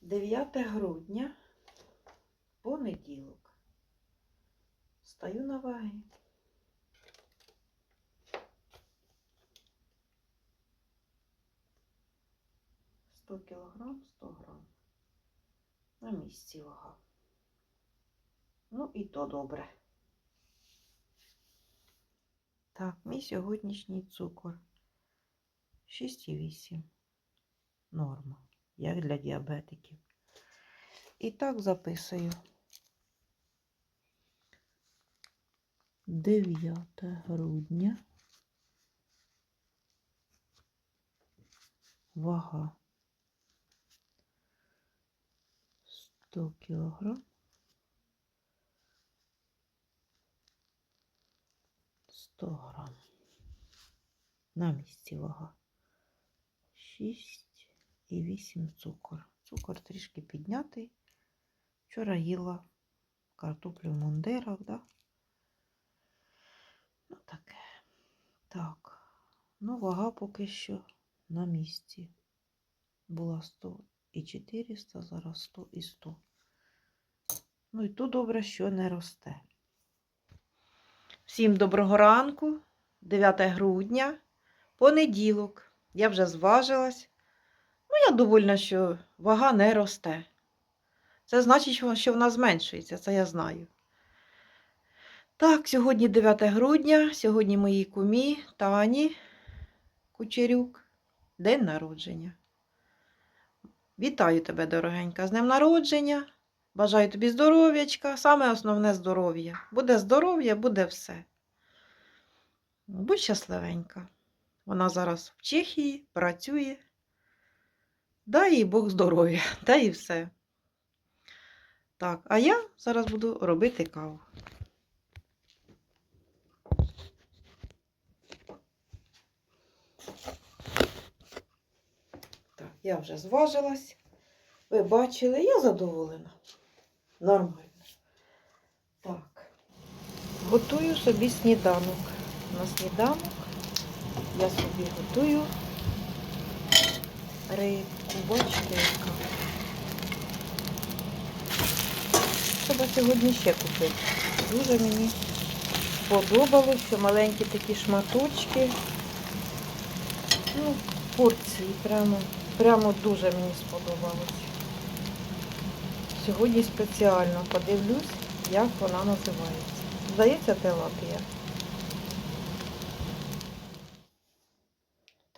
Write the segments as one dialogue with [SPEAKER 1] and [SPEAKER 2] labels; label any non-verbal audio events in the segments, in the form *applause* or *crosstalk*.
[SPEAKER 1] 9 грудня, понеділок. Стаю на ваги. Сто кілограм, 100 грам. На місці вага. Ну і то добре. Так, мій сьогоднішній цукор 6,8. Норма, як для діабетиків. І так записую. 9 грудня. Вага 100 кілограм. 100 грам. На місці вага. 6 і 8 цукор. Цукор трішки піднятий. Вчора їла картоплю в мундирах, да? Ну таке. Так. Ну, вага поки що на місці. Була 100 і 400, зараз 100 і 100. Ну і то добре, що не росте. Всім доброго ранку, 9 грудня, понеділок. Я вже зважилась. Ну, я довольна, що вага не росте. Це значить, що- вона зменшується, це я знаю. Так, сьогодні 9 грудня, сьогодні моїй кумі Тані Кучерюк, день народження. Вітаю тебе, дорогенька, з днем народження. Бажаю тобі здоров'ячка, саме основне здоров'я. Буде здоров'я, буде все. Будь щасливенька. Вона зараз в Чехії працює. Дай їй Бог здоров'я, *laughs* та і все. Так, а я зараз буду робити каву. Так, я вже зважилась. Ви бачили, я задоволена. Нормально. Так. Готую собі сніданок. На сніданок я собі готую рибку. Бачите. Треба сьогодні ще купити. Дуже мені сподобалось, що маленькі такі шматочки. Ну, порції прямо, прямо дуже мені сподобалось. Сьогодні спеціально подивлюсь, як вона називається. Здається, телапія.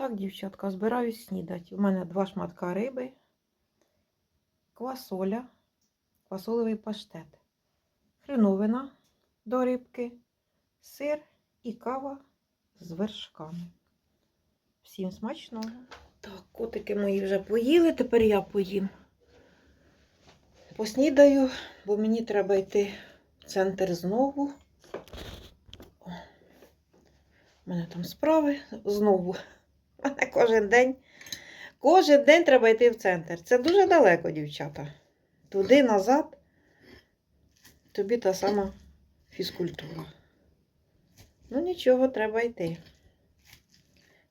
[SPEAKER 1] Так, дівчатка, збираюсь снідати. У мене два шматка риби, квасоля, квасолевий паштет, хреновина до рибки, сир і кава з вершками. Всім смачного. Так, котики мої вже поїли, тепер я поїм. Поснідаю, бо мені треба йти в центр знову. У мене там справи знову. *laughs* Кожен день. Кожен день треба йти в центр. Це дуже далеко, дівчата. Туди, назад. Тобі та сама фізкультура. Ну, нічого, треба йти.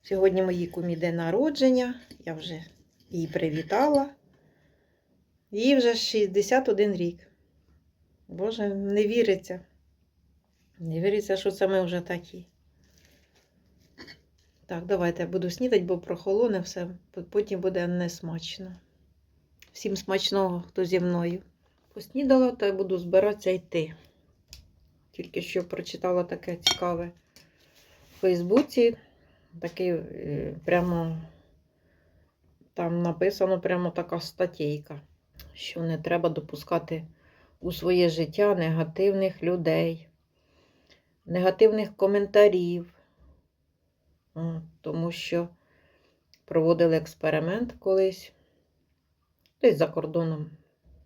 [SPEAKER 1] Сьогодні моїй кумі день народження. Я вже її привітала. Їй вже 61 рік. Боже, не віриться. Не віриться, що це ми вже такі. Так, давайте я буду снідати, бо прохолоне все, потім буде несмачно. Всім смачного, хто зі мною. Поснідала, то я буду збиратися йти. Тільки що прочитала таке цікаве в Фейсбуці. Такий е, прямо там написано прямо така статейка, що не треба допускати у своє життя негативних людей, негативних коментарів. Тому що проводили експеримент колись. Десь за кордоном,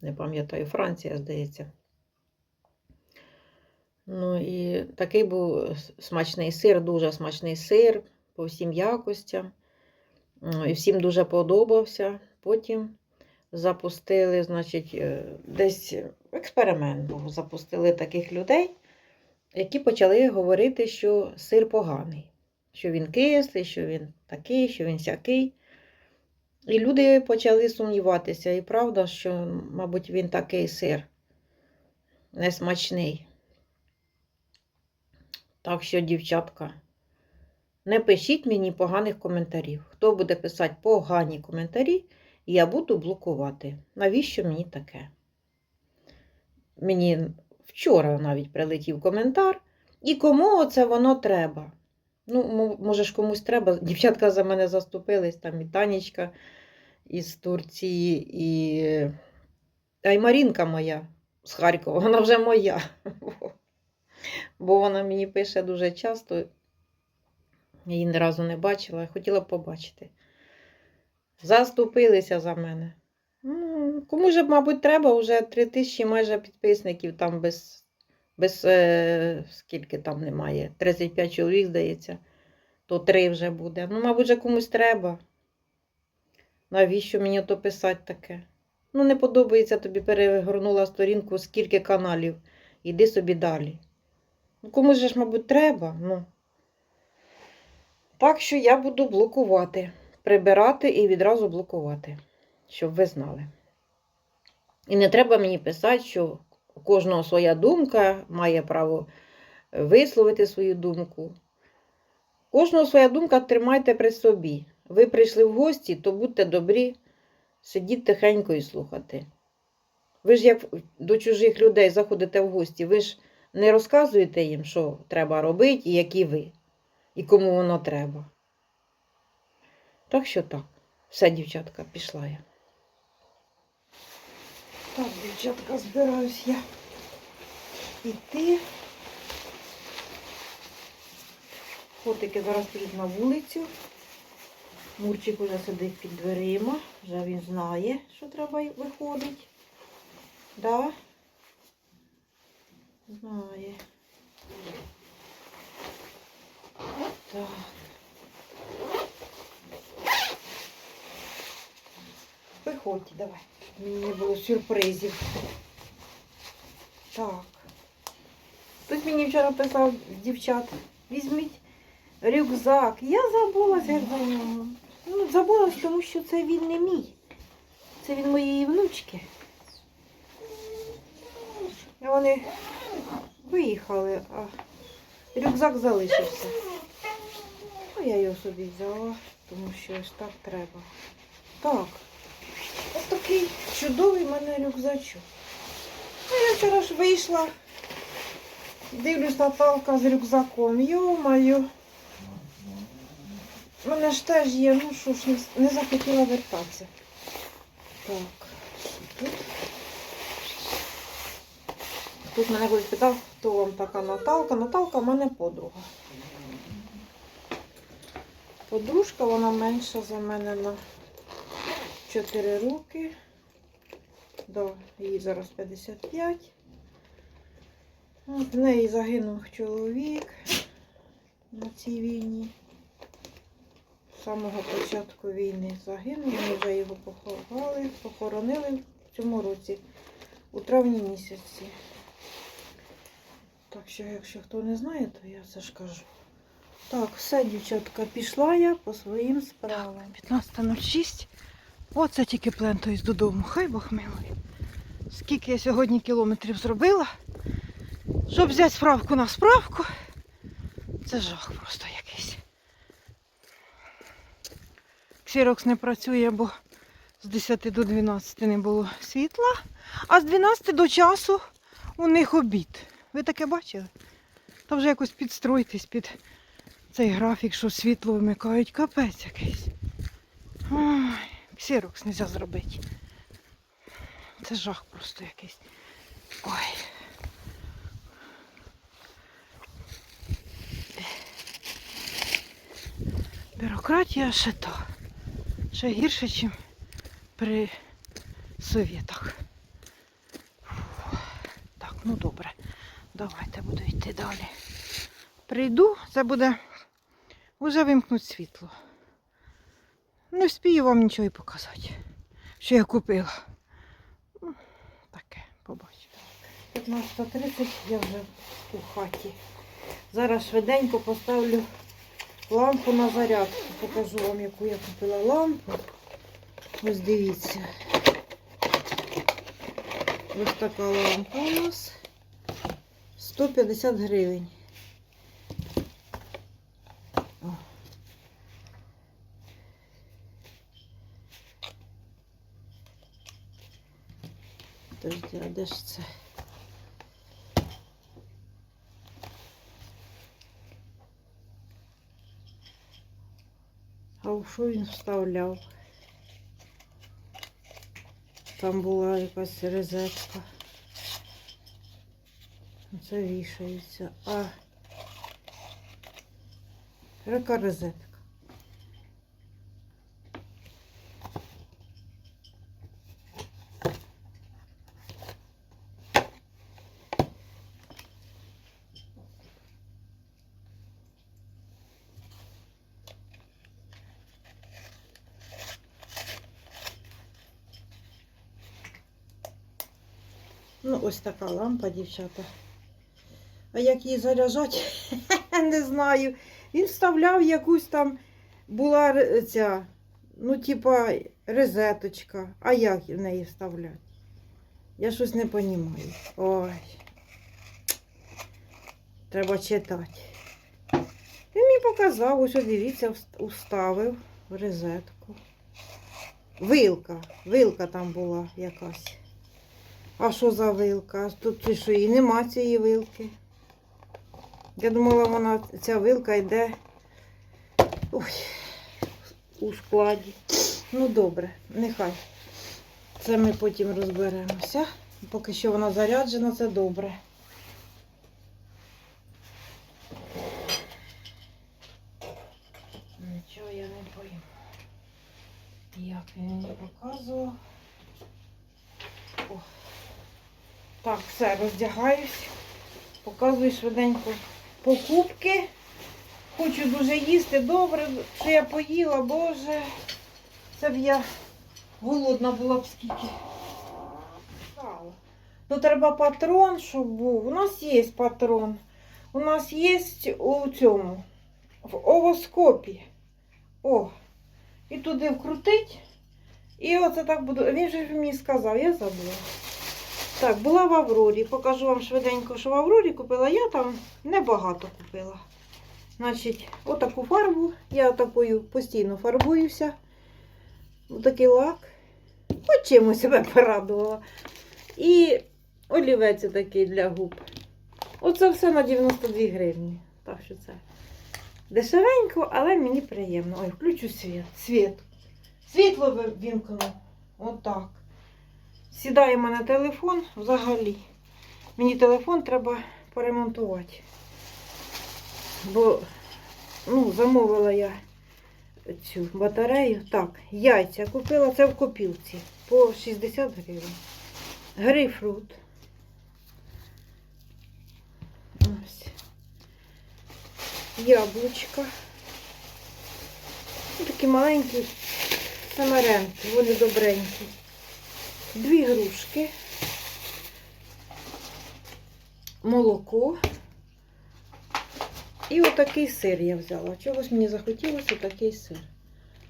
[SPEAKER 1] не пам'ятаю, Франція, здається. Ну і такий був смачний сир, дуже смачний сир по всім якостям. І всім дуже подобався. Потім запустили, значить, е, десь експеримент був. Запустили таких людей, які почали говорити, що сир поганий, що він кислий, що він такий, що він сякий. І люди почали сумніватися. І правда, що, мабуть, він такий сир несмачний. Так що, дівчатка, не пишіть мені поганих коментарів. Хто буде писати погані коментарі, я буду блокувати. Навіщо мені таке? Мені вчора навіть прилетів коментар. І кому оце воно треба? Ну, може ж комусь треба. Дівчатка за мене заступились, там і Танечка із Турції, і а й Марінка моя з Харкова, вона вже моя. *laughs* Бо вона мені пише дуже часто. Я її ні разу не бачила, хотіла б побачити. Заступилися за мене. Ну, Кому ж, мабуть, треба вже три тисячі майже підписників там без, без е, скільки там немає, 35 чоловік, здається, то три вже буде. Ну, мабуть, же комусь треба. Навіщо мені то писати таке? Ну, не подобається тобі, перегорнула сторінку, скільки каналів. Іди собі далі. Ну, комусь же ж, мабуть, треба. Ну. Так що я буду блокувати, прибирати і відразу блокувати, щоб ви знали. І не треба мені писати, що у кожного своя думка має право висловити свою думку. Кожного своя думка тримайте при собі. Ви прийшли в гості, то будьте добрі, сидіть тихенько і слухати. Ви ж як до чужих людей заходите в гості, ви ж не розказуєте їм, що треба робити і які ви, і кому воно треба. Так що так. Все, дівчатка, пішла я. Так, дівчатка, збираюсь я йти. Котики зараз підуть на вулицю. Мурчик уже сидить під дверима, вже він знає, що треба виходить. Да? Знає. Так. Виходьте, давай. Мені не було сюрпризів. Так. Хтось мені вчора писав, дівчат, візьміть рюкзак. Я забулася як за. Ну, забулась, тому що це він не мій. Це він моєї внучки. І вони виїхали, а рюкзак залишився. Ну, я його собі взяла, тому що ось так треба. Так. Такий чудовий в мене рюкзачок. Ну, я вчора ж вийшла. Дивлюсь, Наталка з рюкзаком. Йо-моє. У мене ж теж є, ну що ж, не, захотіла вертатися. Так, тут? Тут мене хтось питав, хто вам така Наталка. Наталка в мене подруга. Подружка, вона менша за мене на 4 роки. Да, їй зараз 55. От в неї загинув чоловік на цій війні. З самого початку війни загинув. Ми вже його поховали, похоронили в цьому році, у травні місяці. Так що, якщо хто не знає, то я це ж кажу. Так, все, дівчатка, пішла я по своїм справам. 15.06. Оце тільки плентуюсь додому. Хай Бог милує. Скільки я сьогодні кілометрів зробила, щоб взяти справку на справку. Це жах просто якийсь. Ксерокс не працює, бо з 10 до 12 не було світла, а з 12 до часу у них обід. Ви таке бачили? Та вже якось підстройтесь під цей графік, що світло вимикають. Капець якийсь. Ой, ксерокс не можна зробити. Це жах просто якийсь. Ой. Бюрократія ще та. Ще гірше, ніж при совєтах. Так, ну добре. Давайте буду йти далі. Прийду, це буде вже вимкнуть світло. Не вспію вам нічого і показати, що я купила. Таке, побачите. 15.30 я вже у хаті. Зараз швиденько поставлю лампу на зарядку. Покажу вам, яку я купила лампу. Ось дивіться. Ось така лампа у нас. 150 гривень. О. Подожди, а де це? А у що він вставляв? Там була якась розетка. Це вішається. А яка розетка? Ну, ось така лампа, дівчата. А як її заряджати, *laughs* не знаю. Він вставляв якусь там, була ця, ну, типа, розеточка. А як в неї вставляти? Я щось не розумію. Ой. Треба читати. Він мені показав, ось дивіться, вст- уставив в розетку. Вилка, вилка там була якась. А що за вилка? Тут чи що і нема цієї вилки. Я думала, вона ця вилка йде ой, у складі. Ну добре, нехай. Це ми потім розберемося. Поки що вона заряджена, це добре. Нічого я не пойму. Як він мені показував. О. Так, все, роздягаюсь. Показую швиденько покупки. Хочу дуже їсти. Добре, що я поїла, боже. Це б я голодна була б скільки. Ну, треба патрон, щоб був. У нас є патрон. У нас є у цьому, в овоскопі. О, і туди вкрутить. І оце так буду. Він же мені сказав, я забула. Так, була в Аврорі. Покажу вам швиденько, що в Аврорі купила. Я там небагато купила. Значить, отаку фарбу. Я такою постійно фарбуюся. Отакий лак. Хоч чимось себе порадувала. І олівець такий для губ. Оце все на 92 гривні. Так що це дешевенько, але мені приємно. Ой, включу світ. Світ. Світло ви- вімкну. Отак. Сідаємо на телефон взагалі. Мені телефон треба поремонтувати. Бо ну, замовила я цю батарею. Так, яйця купила, це в копілці по 60 гривень. Грейпфрут. Ось. Яблучка. Такі маленькі самаренки, вони добренькі. Дві грушки, молоко. І отакий сир я взяла. Чогось мені захотілося такий сир.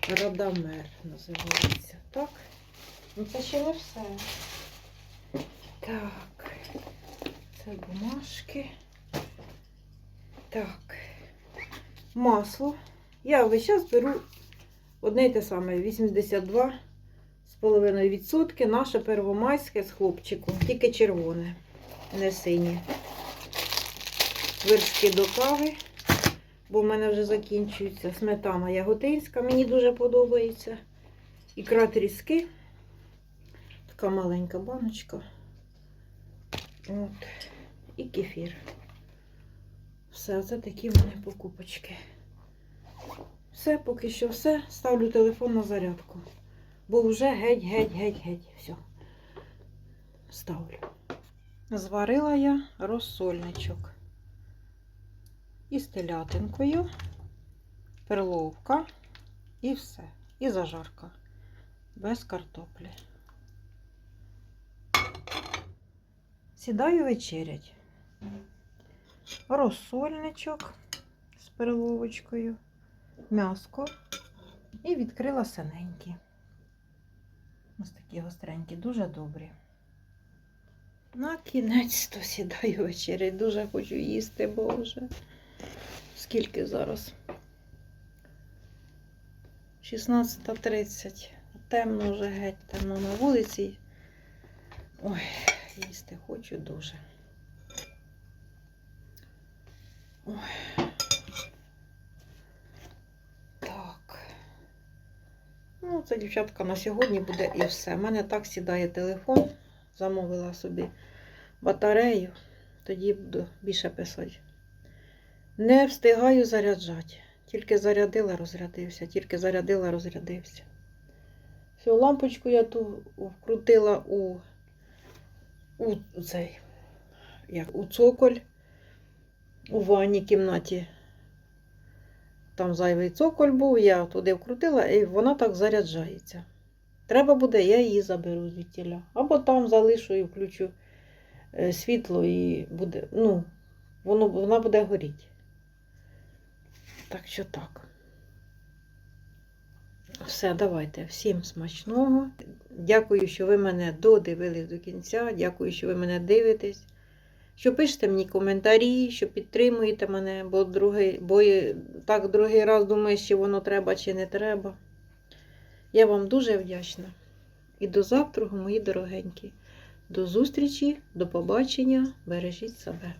[SPEAKER 1] Радамер називається. Так? Ну це ще не все. Так. Це бумажки. Так. Масло. Я весь час беру одне й те саме. 82 з половиною відсотки. Наше первомайське з хлопчиком. Тільки червоне, не синє. Вершки до кави, бо в мене вже закінчується сметана яготинська, мені дуже подобається. Ікра тріски. Така маленька баночка. От. І кефір. Все, це такі в мене покупочки. Все, поки що все. Ставлю телефон на зарядку. Бо вже геть, геть, геть, геть. Все. Ставлю. Зварила я розсольничок. Із телятинкою, перловка і все. І зажарка. Без картоплі. Сідаю вечерять. Розсольничок з перловочкою, м'яско і відкрила синенькі. Ось такі гостренькі, дуже добрі. На кінець то сідаю вечері. Дуже хочу їсти, Боже. Скільки зараз? 16.30. Темно вже геть, темно на вулиці. Ой, їсти хочу дуже. Ой. Так. Ну, це дівчатка на сьогодні буде і все. У мене так сідає телефон. Замовила собі батарею, тоді буду більше писати. Не встигаю заряджати. Тільки зарядила, розрядився, тільки зарядила, розрядився. Всю лампочку я ту вкрутила у, у цей, як, у цоколь у ванній кімнаті. Там зайвий цоколь був, я туди вкрутила і вона так заряджається. Треба буде, я її заберу звідтіля. Або там залишу і включу е, світло і буде, ну, воно, вона буде горіти. Так що так. Все, давайте. Всім смачного. Дякую, що ви мене додивились до кінця. Дякую, що ви мене дивитесь. Що пишете мені коментарі, що підтримуєте мене, бо другий, бо так другий раз думаєш, чи воно треба, чи не треба. Я вам дуже вдячна. І до завтра, мої дорогенькі. До зустрічі, до побачення. Бережіть себе.